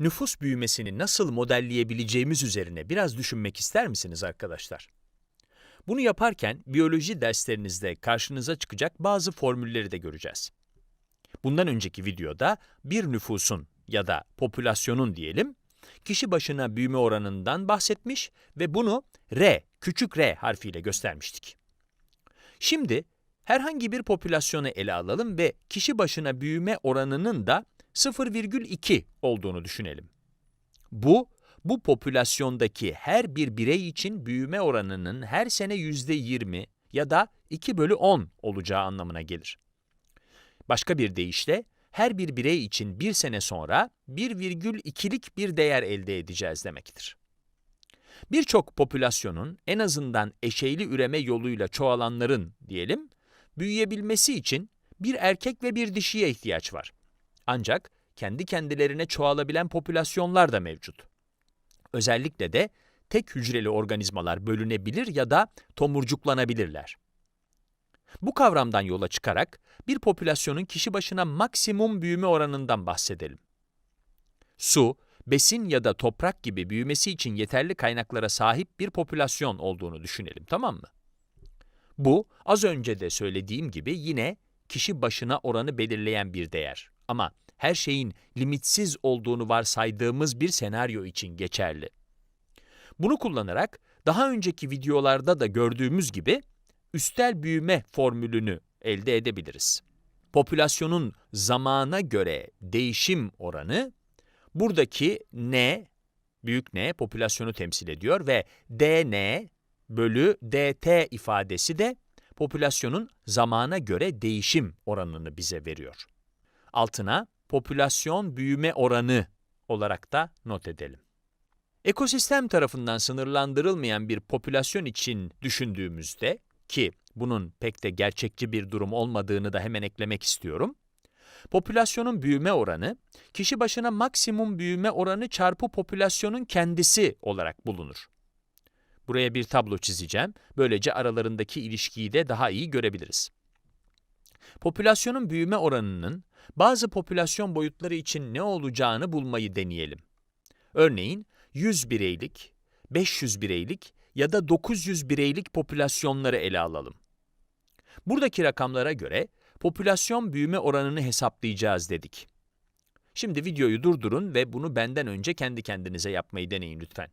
nüfus büyümesini nasıl modelleyebileceğimiz üzerine biraz düşünmek ister misiniz arkadaşlar? Bunu yaparken biyoloji derslerinizde karşınıza çıkacak bazı formülleri de göreceğiz. Bundan önceki videoda bir nüfusun ya da popülasyonun diyelim, kişi başına büyüme oranından bahsetmiş ve bunu R, küçük r harfiyle göstermiştik. Şimdi herhangi bir popülasyonu ele alalım ve kişi başına büyüme oranının da 0,2 olduğunu düşünelim. Bu, bu popülasyondaki her bir birey için büyüme oranının her sene %20 ya da 2 bölü 10 olacağı anlamına gelir. Başka bir deyişle, her bir birey için bir sene sonra 1,2'lik bir değer elde edeceğiz demektir. Birçok popülasyonun en azından eşeyli üreme yoluyla çoğalanların diyelim, büyüyebilmesi için bir erkek ve bir dişiye ihtiyaç var. Ancak kendi kendilerine çoğalabilen popülasyonlar da mevcut. Özellikle de tek hücreli organizmalar bölünebilir ya da tomurcuklanabilirler. Bu kavramdan yola çıkarak bir popülasyonun kişi başına maksimum büyüme oranından bahsedelim. Su, besin ya da toprak gibi büyümesi için yeterli kaynaklara sahip bir popülasyon olduğunu düşünelim, tamam mı? Bu, az önce de söylediğim gibi yine kişi başına oranı belirleyen bir değer. Ama her şeyin limitsiz olduğunu varsaydığımız bir senaryo için geçerli. Bunu kullanarak daha önceki videolarda da gördüğümüz gibi üstel büyüme formülünü elde edebiliriz. Popülasyonun zamana göre değişim oranı buradaki n büyük N popülasyonu temsil ediyor ve dn bölü dt ifadesi de popülasyonun zamana göre değişim oranını bize veriyor. Altına popülasyon büyüme oranı olarak da not edelim. Ekosistem tarafından sınırlandırılmayan bir popülasyon için düşündüğümüzde ki bunun pek de gerçekçi bir durum olmadığını da hemen eklemek istiyorum. Popülasyonun büyüme oranı, kişi başına maksimum büyüme oranı çarpı popülasyonun kendisi olarak bulunur. Buraya bir tablo çizeceğim. Böylece aralarındaki ilişkiyi de daha iyi görebiliriz. Popülasyonun büyüme oranının bazı popülasyon boyutları için ne olacağını bulmayı deneyelim. Örneğin 100 bireylik, 500 bireylik ya da 900 bireylik popülasyonları ele alalım. Buradaki rakamlara göre popülasyon büyüme oranını hesaplayacağız dedik. Şimdi videoyu durdurun ve bunu benden önce kendi kendinize yapmayı deneyin lütfen.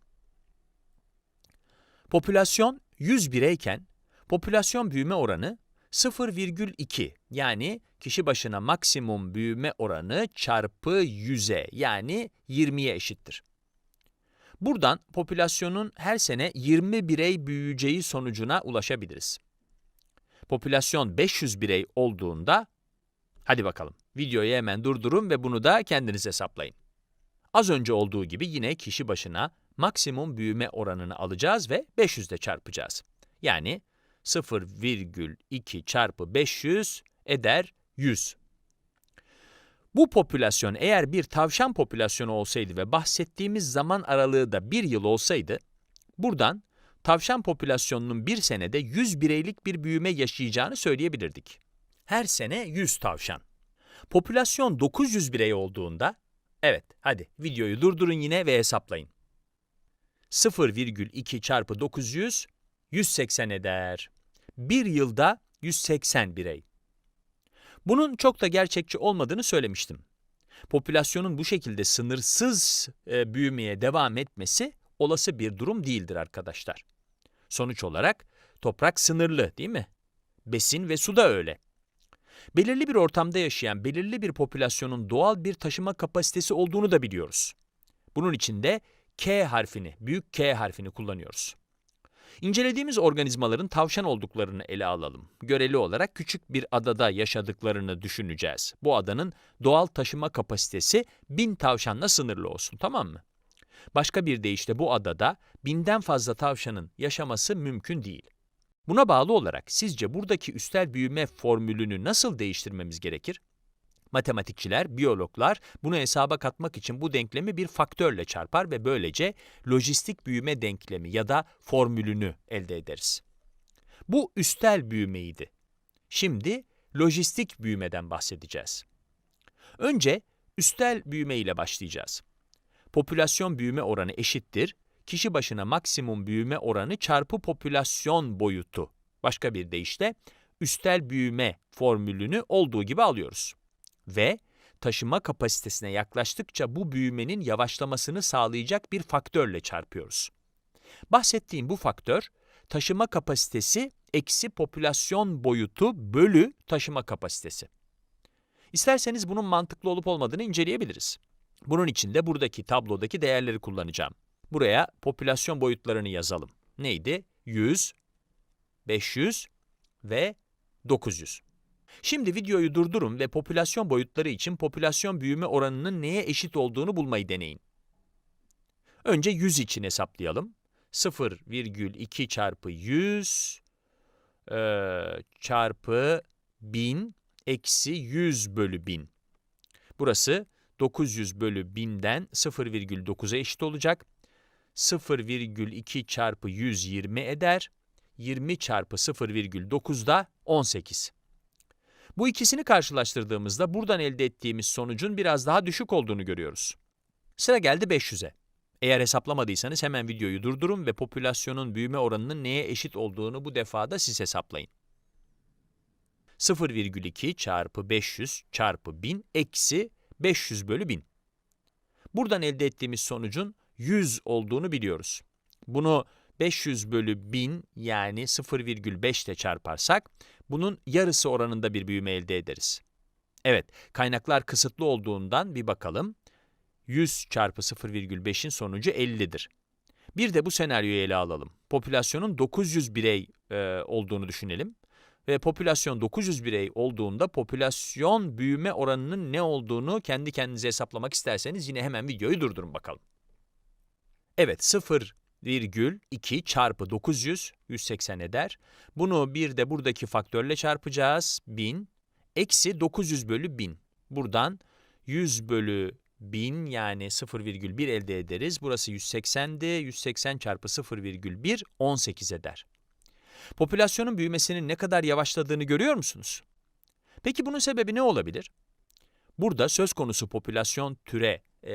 Popülasyon 100 bireyken, popülasyon büyüme oranı 0,2 yani kişi başına maksimum büyüme oranı çarpı 100'e yani 20'ye eşittir. Buradan popülasyonun her sene 20 birey büyüyeceği sonucuna ulaşabiliriz. Popülasyon 500 birey olduğunda, hadi bakalım videoyu hemen durdurun ve bunu da kendiniz hesaplayın. Az önce olduğu gibi yine kişi başına maksimum büyüme oranını alacağız ve 500 ile çarpacağız. Yani 0,2 çarpı 500 eder 100. Bu popülasyon eğer bir tavşan popülasyonu olsaydı ve bahsettiğimiz zaman aralığı da bir yıl olsaydı, buradan tavşan popülasyonunun bir senede 100 bireylik bir büyüme yaşayacağını söyleyebilirdik. Her sene 100 tavşan. Popülasyon 900 birey olduğunda, evet hadi videoyu durdurun yine ve hesaplayın. 0,2 çarpı 900, 180 eder. Bir yılda 180 birey. Bunun çok da gerçekçi olmadığını söylemiştim. Popülasyonun bu şekilde sınırsız e, büyümeye devam etmesi olası bir durum değildir arkadaşlar. Sonuç olarak toprak sınırlı değil mi? Besin ve su da öyle. Belirli bir ortamda yaşayan belirli bir popülasyonun doğal bir taşıma kapasitesi olduğunu da biliyoruz. Bunun için de K harfini, büyük K harfini kullanıyoruz. İncelediğimiz organizmaların tavşan olduklarını ele alalım. Göreli olarak küçük bir adada yaşadıklarını düşüneceğiz. Bu adanın doğal taşıma kapasitesi bin tavşanla sınırlı olsun, tamam mı? Başka bir deyişle bu adada binden fazla tavşanın yaşaması mümkün değil. Buna bağlı olarak sizce buradaki üstel büyüme formülünü nasıl değiştirmemiz gerekir? Matematikçiler, biyologlar bunu hesaba katmak için bu denklemi bir faktörle çarpar ve böylece lojistik büyüme denklemi ya da formülünü elde ederiz. Bu üstel büyümeydi. Şimdi lojistik büyümeden bahsedeceğiz. Önce üstel büyüme ile başlayacağız. popülasyon büyüme oranı eşittir, kişi başına maksimum büyüme oranı çarpı popülasyon boyutu. Başka bir deyişle, üstel büyüme formülünü olduğu gibi alıyoruz. Ve taşıma kapasitesine yaklaştıkça bu büyümenin yavaşlamasını sağlayacak bir faktörle çarpıyoruz. Bahsettiğim bu faktör, taşıma kapasitesi eksi popülasyon boyutu bölü taşıma kapasitesi. İsterseniz bunun mantıklı olup olmadığını inceleyebiliriz. Bunun için de buradaki tablodaki değerleri kullanacağım. Buraya popülasyon boyutlarını yazalım. Neydi? 100, 500 ve 900. Şimdi videoyu durdurun ve popülasyon boyutları için popülasyon büyüme oranının neye eşit olduğunu bulmayı deneyin. Önce 100 için hesaplayalım. 0,2 çarpı 100 e, çarpı 1000 eksi 100 bölü 1000. Burası 900 bölü 1000'den 0,9'a eşit olacak. 0,2 çarpı 120 eder. 20 çarpı 0,9 da 18. Bu ikisini karşılaştırdığımızda buradan elde ettiğimiz sonucun biraz daha düşük olduğunu görüyoruz. Sıra geldi 500'e. Eğer hesaplamadıysanız hemen videoyu durdurun ve popülasyonun büyüme oranının neye eşit olduğunu bu defa da siz hesaplayın. 0,2 çarpı 500 çarpı 1000 eksi 500 bölü 1000. Buradan elde ettiğimiz sonucun 100 olduğunu biliyoruz. Bunu 500 bölü 1000 yani 0,5 ile çarparsak bunun yarısı oranında bir büyüme elde ederiz. Evet, kaynaklar kısıtlı olduğundan bir bakalım. 100 çarpı 0,5'in sonucu 50'dir. Bir de bu senaryoyu ele alalım. Popülasyonun 900 birey e, olduğunu düşünelim. Ve popülasyon 900 birey olduğunda popülasyon büyüme oranının ne olduğunu kendi kendinize hesaplamak isterseniz yine hemen videoyu durdurun bakalım. Evet 0,2 çarpı 900 180 eder. Bunu bir de buradaki faktörle çarpacağız. 1000 eksi 900 bölü 1000. Buradan 100 bölü 1000 yani 0,1 elde ederiz. Burası 180'di. 180 çarpı 0,1 18 eder. Popülasyonun büyümesinin ne kadar yavaşladığını görüyor musunuz? Peki bunun sebebi ne olabilir? Burada söz konusu popülasyon türe, e,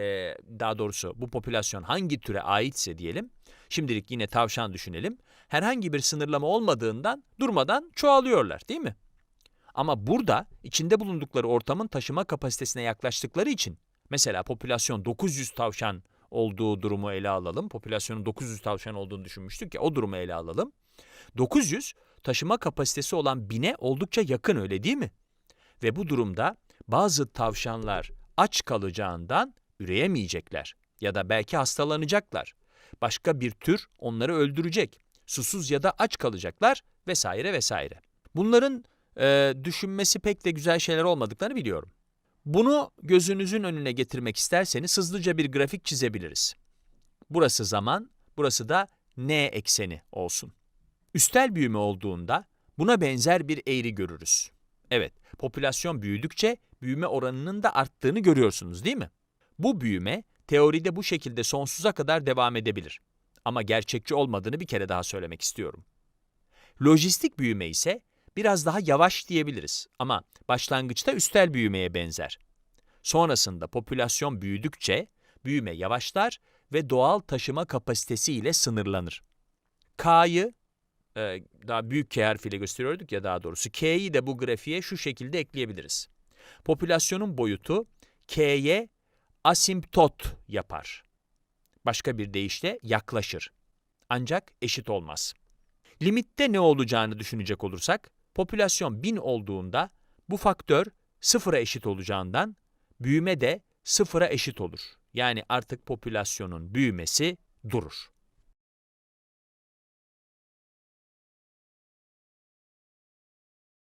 daha doğrusu bu popülasyon hangi türe aitse diyelim, şimdilik yine tavşan düşünelim, herhangi bir sınırlama olmadığından durmadan çoğalıyorlar değil mi? Ama burada içinde bulundukları ortamın taşıma kapasitesine yaklaştıkları için, mesela popülasyon 900 tavşan olduğu durumu ele alalım. Popülasyonun 900 tavşan olduğunu düşünmüştük ya o durumu ele alalım. 900 taşıma kapasitesi olan 1000'e oldukça yakın öyle değil mi? Ve bu durumda bazı tavşanlar aç kalacağından üreyemeyecekler ya da belki hastalanacaklar. Başka bir tür onları öldürecek. Susuz ya da aç kalacaklar vesaire vesaire. Bunların e, düşünmesi pek de güzel şeyler olmadıklarını biliyorum. Bunu gözünüzün önüne getirmek isterseniz hızlıca bir grafik çizebiliriz. Burası zaman, burası da n ekseni olsun. Üstel büyüme olduğunda buna benzer bir eğri görürüz. Evet, popülasyon büyüdükçe büyüme oranının da arttığını görüyorsunuz değil mi? Bu büyüme teoride bu şekilde sonsuza kadar devam edebilir. Ama gerçekçi olmadığını bir kere daha söylemek istiyorum. Lojistik büyüme ise biraz daha yavaş diyebiliriz ama başlangıçta üstel büyümeye benzer. Sonrasında popülasyon büyüdükçe büyüme yavaşlar ve doğal taşıma kapasitesi ile sınırlanır. K'yı e, daha büyük K harfiyle gösteriyorduk ya daha doğrusu K'yi de bu grafiğe şu şekilde ekleyebiliriz. Popülasyonun boyutu K'ye asimptot yapar. Başka bir deyişle yaklaşır. Ancak eşit olmaz. Limitte ne olacağını düşünecek olursak, popülasyon 1000 olduğunda bu faktör sıfıra eşit olacağından büyüme de sıfıra eşit olur. Yani artık popülasyonun büyümesi durur.